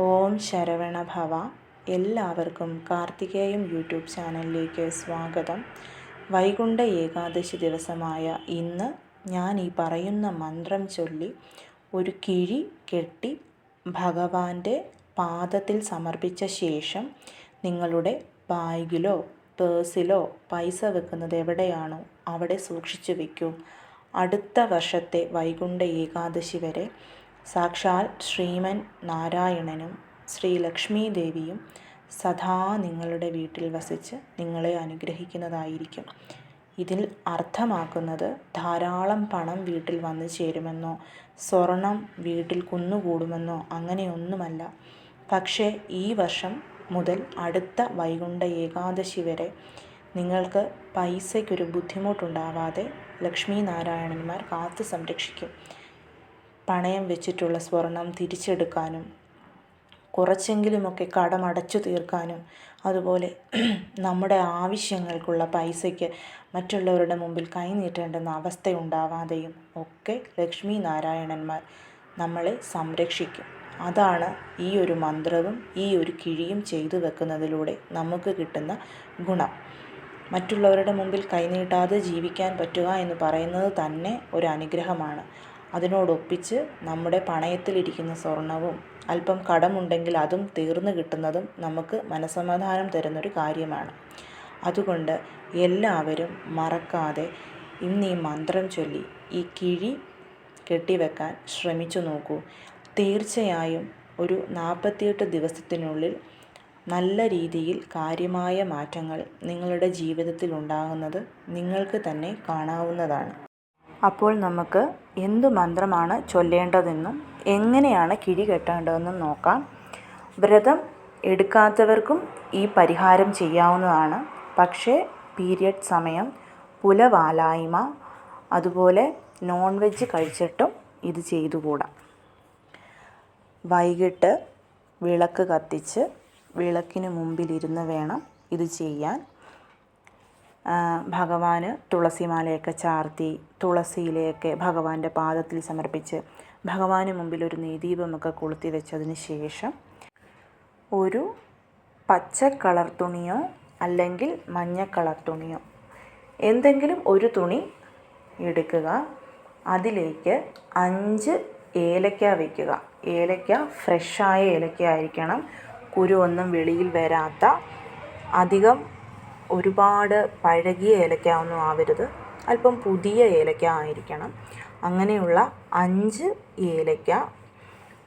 ഓം ശരവണ ഭവ എല്ലാവർക്കും കാർത്തികേയം യൂട്യൂബ് ചാനലിലേക്ക് സ്വാഗതം. വൈകുണ്ഠ ഏകാദശി ദിവസമായ ഇന്ന് ഞാൻ ഈ പറയുന്ന മന്ത്രം ചൊല്ലി ഒരു കിഴി കെട്ടി ഭഗവാന്റെ പാദത്തിൽ സമർപ്പിച്ച ശേഷം നിങ്ങളുടെ ബാഗിലോ പേഴ്സിലോ പൈസ വെക്കുന്നത് എവിടെയാണോ അവിടെ സൂക്ഷിച്ചു വയ്ക്കൂ അടുത്ത വർഷത്തെ വൈകുണ്ഠ ഏകാദശി വരെ സാക്ഷാൽ ശ്രീമൻ നാരായണനും ശ്രീ ലക്ഷ്മി ദേവിയും സദാ നിങ്ങളുടെ വീട്ടിൽ വസിച്ച് നിങ്ങളെ അനുഗ്രഹിക്കുന്നതായിരിക്കും. ഇതിൽ അർത്ഥമാക്കുന്നത് ധാരാളം പണം വീട്ടിൽ വന്നു ചേരുമെന്നോ സ്വർണം വീട്ടിൽ കുന്നുകൂടുമെന്നോ അങ്ങനെയൊന്നുമല്ല. പക്ഷേ ഈ വർഷം മുതൽ അടുത്ത വൈകുണ്ഠ ഏകാദശി വരെ നിങ്ങൾക്ക് പൈസയ്ക്കൊരു ബുദ്ധിമുട്ടുണ്ടാവാതെ ലക്ഷ്മി നാരായണന്മാർ കാത്തു സംരക്ഷിക്കും. പണയം വെച്ചിട്ടുള്ള സ്വർണം തിരിച്ചെടുക്കാനും കുറച്ചെങ്കിലുമൊക്കെ കടമടച്ചു തീർക്കാനും അതുപോലെ നമ്മുടെ ആവശ്യങ്ങൾക്കുള്ള പൈസയ്ക്ക് മറ്റുള്ളവരുടെ മുമ്പിൽ കൈനീട്ടേണ്ടുന്ന അവസ്ഥയുണ്ടാവാതെയും ഒക്കെ ലക്ഷ്മി നാരായണന്മാർ നമ്മളെ സംരക്ഷിക്കും. അതാണ് ഈ ഒരു മന്ത്രവും ഈ ഒരു കിഴിയും ചെയ്തു വെക്കുന്നതിലൂടെ നമുക്ക് കിട്ടുന്ന ഗുണം. മറ്റുള്ളവരുടെ മുമ്പിൽ കൈനീട്ടാതെ ജീവിക്കാൻ പറ്റുക എന്ന് പറയുന്നത് തന്നെ ഒരു അനുഗ്രഹമാണ്. അതിനോടൊപ്പിച്ച് നമ്മുടെ പണയത്തിലിരിക്കുന്ന സ്വർണവും അല്പം കടമുണ്ടെങ്കിൽ അതും തീർന്നു കിട്ടുന്നതും നമുക്ക് മനസ്സമാധാനം തരുന്നൊരു കാര്യമാണ്. അതുകൊണ്ട് എല്ലാവരും മറക്കാതെ ഇന്ന് ഈ മന്ത്രം ചൊല്ലി ഈ കിഴി കെട്ടിവെക്കാൻ ശ്രമിച്ചു നോക്കൂ. തീർച്ചയായും ഒരു നാൽപ്പത്തിയെട്ട് ദിവസത്തിനുള്ളിൽ നല്ല രീതിയിൽ കാര്യമായ മാറ്റങ്ങൾ നിങ്ങളുടെ ജീവിതത്തിൽ ഉണ്ടാകുന്നത് നിങ്ങൾക്ക് തന്നെ കാണാവുന്നതാണ്. അപ്പോൾ നമുക്ക് എന്തു മന്ത്രമാണ് ചൊല്ലേണ്ടതെന്നും എങ്ങനെയാണ് കിഴി കെട്ടേണ്ടതെന്നും നോക്കാം. വ്രതം എടുക്കാത്തവർക്കും ഈ പരിഹാരം ചെയ്യാവുന്നതാണ്. പക്ഷേ പീരിയഡ് സമയം പുലവാലായ്മ അതുപോലെ നോൺ വെജ് കഴിച്ചിട്ടും ഇത് ചെയ്തുകൂടാ. വൈകിട്ട് വിളക്ക് കത്തിച്ച് വിളക്കിന് മുമ്പിലിരുന്ന് വേണം ഇത് ചെയ്യാൻ. ഭഗവാന് തുളസിമാലയൊക്കെ ചാർത്തി തുളസിയിലയൊക്കെ ഭഗവാന്റെ പാദത്തിൽ സമർപ്പിച്ച് ഭഗവാന് മുമ്പിൽ ഒരു നെയ്ദീപമൊക്കെ കൊളുത്തി വെച്ചതിന് ശേഷം ഒരു പച്ച കളർ തുണിയോ അല്ലെങ്കിൽ മഞ്ഞ കളർ തുണിയോ എന്തെങ്കിലും ഒരു തുണി എടുക്കുക. അതിലേക്ക് അഞ്ച് ഏലക്ക വയ്ക്കുക ഏലക്ക ഫ്രഷായ ഏലക്ക ആയിരിക്കണം. കുരു ഒന്നും വെളിയിൽ വരാത്ത അധികം ഒരുപാട് പഴകിയ ഏലക്ക ഒന്നും ആവരുത്. അല്പം പുതിയ ഏലക്ക ആയിരിക്കണം. അങ്ങനെയുള്ള അഞ്ച് ഏലക്ക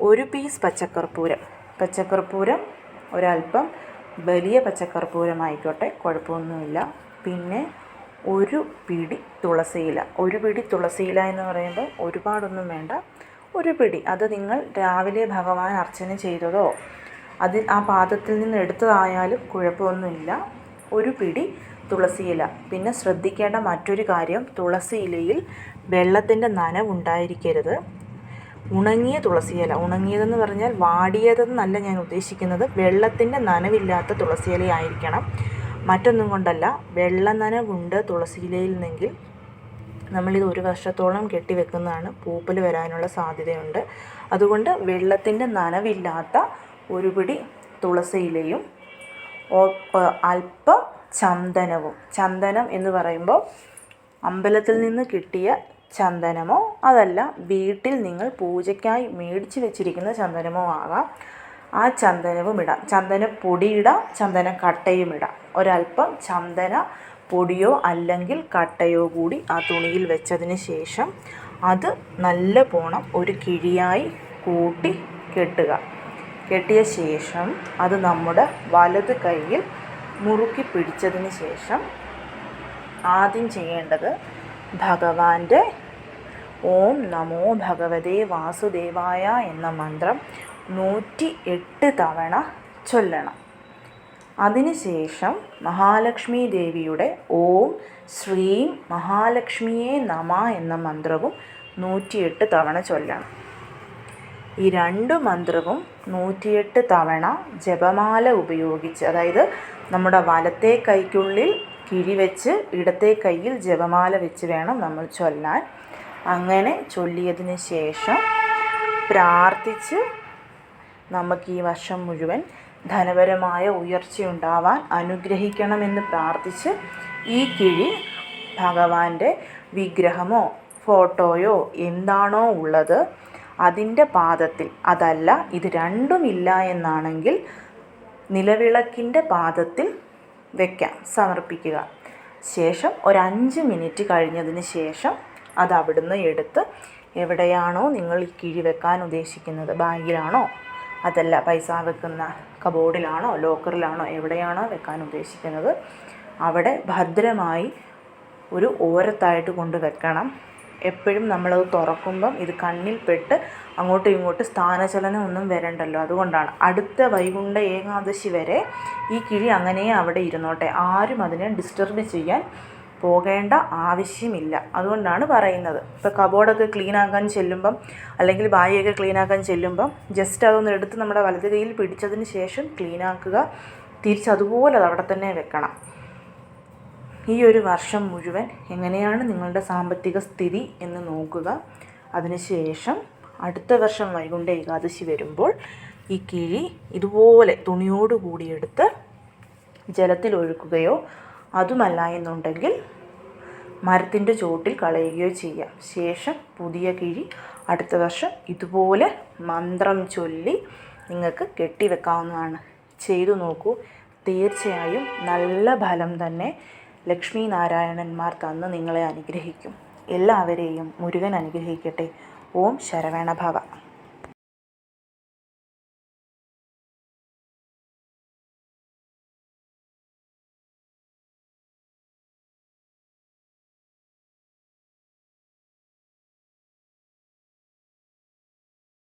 ഒരു പീസ് പച്ചക്കർപ്പൂരം. പച്ചക്കർപ്പൂരം ഒരല്പം വലിയ പച്ചക്കർപ്പൂരം ആയിക്കോട്ടെ കുഴപ്പമൊന്നുമില്ല. പിന്നെ ഒരു പിടി തുളസിയില. ഒരു പിടി തുളസിയില എന്ന് പറയുമ്പോൾ ഒരുപാടൊന്നും വേണ്ട. ഒരു പിടി. അത് നിങ്ങൾ രാവിലെ ഭഗവാൻ അർച്ചന ചെയ്തതോ അതിൽ ആ പാദത്തിൽ നിന്ന് എടുത്തതായാലും കുഴപ്പമൊന്നുമില്ല. ഒരു പിടി തുളസിയില പിന്നെ ശ്രദ്ധിക്കേണ്ട മറ്റൊരു കാര്യം തുളസി ഇലയിൽ വെള്ളത്തിന്റെ നനവുണ്ടായിരിക്കരുത് ഉണങ്ങിയ തുളസിയില ഉണങ്ങിയതെന്ന് പറഞ്ഞാൽ വാടിയതെന്നല്ല ഞാൻ ഉദ്ദേശിക്കുന്നത്. വെള്ളത്തിന്റെ നനവില്ലാത്ത തുളസിയില ആയിരിക്കണം മറ്റൊന്നും കൊണ്ടല്ല വെള്ള നനവുണ്ട് തുളസിയിലയിൽ നിന്നെങ്കിൽ നമ്മളിത് ഒരു വർഷത്തോളം കെട്ടിവെക്കുന്നതാണ് പൂപ്പൽ വരാനുള്ള സാധ്യതയുണ്ട്. അതുകൊണ്ട് വെള്ളത്തിന്റെ നനവില്ലാത്ത ഒരു പിടി തുളസിയിലയും അല്പം ചന്ദനവും. ചന്ദനം എന്ന് പറയുമ്പോൾ അമ്പലത്തിൽ നിന്ന് കിട്ടിയ ചന്ദനമോ അതല്ല വീട്ടിൽ നിങ്ങൾ പൂജയ്ക്കായി മേടിച്ച് വെച്ചിരിക്കുന്ന ചന്ദനമോ ആകാം. ആ ചന്ദനവും ഇടാം. ചന്ദനപ്പൊടി ഇടാം ചന്ദന കട്ടയും ഇടാം. ഒരല്പം ചന്ദന പൊടിയോ അല്ലെങ്കിൽ കട്ടയോ കൂടി ആ തുണിയിൽ വെച്ചതിന് ശേഷം അത് നല്ല പോണം ഒരു കിഴിയായി കൂട്ടി കെട്ടുക. കെട്ടിയ ശേഷം അത് നമ്മുടെ വലത് കൈയിൽ മുറുക്കി പിടിച്ചതിന് ശേഷം ആദ്യം ചെയ്യേണ്ടത് ഭഗവാന്റെ ഓം നമോ ഭഗവതേ വാസുദേവായ എന്ന മന്ത്രം നൂറ്റി എട്ട് തവണ ചൊല്ലണം. അതിനുശേഷം മഹാലക്ഷ്മി ദേവിയുടെ ഓം ശ്രീം മഹാലക്ഷ്മിയെ നമ എന്ന മന്ത്രവും നൂറ്റിയെട്ട് തവണ ചൊല്ലണം. ഈ രണ്ട് മന്ത്രവും നൂറ്റിയെട്ട് തവണ ജപമാല ഉപയോഗിച്ച് അതായത് നമ്മുടെ വലത്തെ കൈക്കുള്ളിൽ കിഴി വെച്ച് ഇടത്തെ കയ്യിൽ ജപമാല വെച്ച് വേണം നമ്മൾ ചൊല്ലാൻ. അങ്ങനെ ചൊല്ലിയതിന് ശേഷം പ്രാർത്ഥിച്ച് നമുക്ക് ഈ വർഷം മുഴുവൻ ധനപരമായ ഉയർച്ചയുണ്ടാവാൻ അനുഗ്രഹിക്കണമെന്ന് പ്രാർത്ഥിച്ച് ഈ കിഴി ഭഗവാന്റെ വിഗ്രഹമോ ഫോട്ടോയോ എന്താണോ ഉള്ളത് അതിന്റെ പാദത്തിൽ. അതല്ല ഇത് രണ്ടുമില്ല എന്നാണെങ്കിൽ നിലവിളക്കിന്റെ പാദത്തിൽ വെക്കാം സമർപ്പിക്കുക. ശേഷം ഒരു അഞ്ച് മിനിറ്റ് കഴിഞ്ഞതിന് ശേഷം അത് അവിടുന്ന് എടുത്ത് എവിടെയാണോ നിങ്ങൾ ഈ കിഴി വെക്കാൻ ഉദ്ദേശിക്കുന്നത്? ബാഗിലാണോ? അതല്ല പൈസ വെക്കുന്ന കബോർഡിലാണോ? ലോക്കറിലാണോ? എവിടെയാണോ വെക്കാൻ ഉദ്ദേശിക്കുന്നത്? അവിടെ ഭദ്രമായി ഒരു ഓരത്തായിട്ട് കൊണ്ട് വെക്കണം. എപ്പോഴും നമ്മളത് തുറക്കുമ്പം ഇത് കണ്ണിൽ പെട്ട് അങ്ങോട്ടും ഇങ്ങോട്ടും സ്ഥാനചലനം ഒന്നും വരണ്ടല്ലോ. അതുകൊണ്ടാണ്. അടുത്ത വൈകുണ്ഠ ഏകാദശി വരെ ഈ കിഴി അങ്ങനെ അവിടെ ഇരുന്നോട്ടെ. ആരും അതിനെ ഡിസ്റ്റർബ് ചെയ്യാൻ പോകേണ്ട ആവശ്യമില്ല. അതുകൊണ്ടാണ് പറയുന്നത്. ഇപ്പോൾ കബോർഡൊക്കെ ക്ലീൻ ആക്കാൻ ചെല്ലുമ്പം അല്ലെങ്കിൽ ബായിയൊക്കെ ക്ലീൻ ആക്കാൻ ചെല്ലുമ്പം ജസ്റ്റ് അതൊന്ന് എടുത്ത് നമ്മുടെ വലത് കൈയിൽ പിടിച്ചതിന് ശേഷം ക്ലീൻ ആക്കുക തിരിച്ചതുപോലെ അത് അവിടെ തന്നെ വെക്കണം. ഈ ഒരു വർഷം മുഴുവൻ എങ്ങനെയാണ് നിങ്ങളുടെ സാമ്പത്തിക സ്ഥിതി എന്ന് നോക്കുക. അതിനുശേഷം അടുത്ത വർഷം വൈകുണ്ഠ ഏകാദശി വരുമ്പോൾ ഈ കിഴി ഇതുപോലെ തുണിയോട് കൂടി എടുത്ത് ജലത്തിൽ ഒഴുക്കുകയോ അതുമല്ല എന്നുണ്ടെങ്കിൽ മരത്തിന്റെ ചോട്ടിൽ കളയുകയോ ചെയ്യാം. ശേഷം പുതിയ കിഴി അടുത്ത വർഷം ഇതുപോലെ മന്ത്രം ചൊല്ലി നിങ്ങൾക്ക് കെട്ടിവെക്കാവുന്നതാണ്. ചെയ്തു നോക്കൂ. തീർച്ചയായും നല്ല ഫലം തന്നെ ലക്ഷ്മി നാരായണന്മാർ തന്ന് നിങ്ങളെ അനുഗ്രഹിക്കും. എല്ലാവരെയും മുരുകൻ അനുഗ്രഹിക്കട്ടെ. ഓം ശരവണഭവ.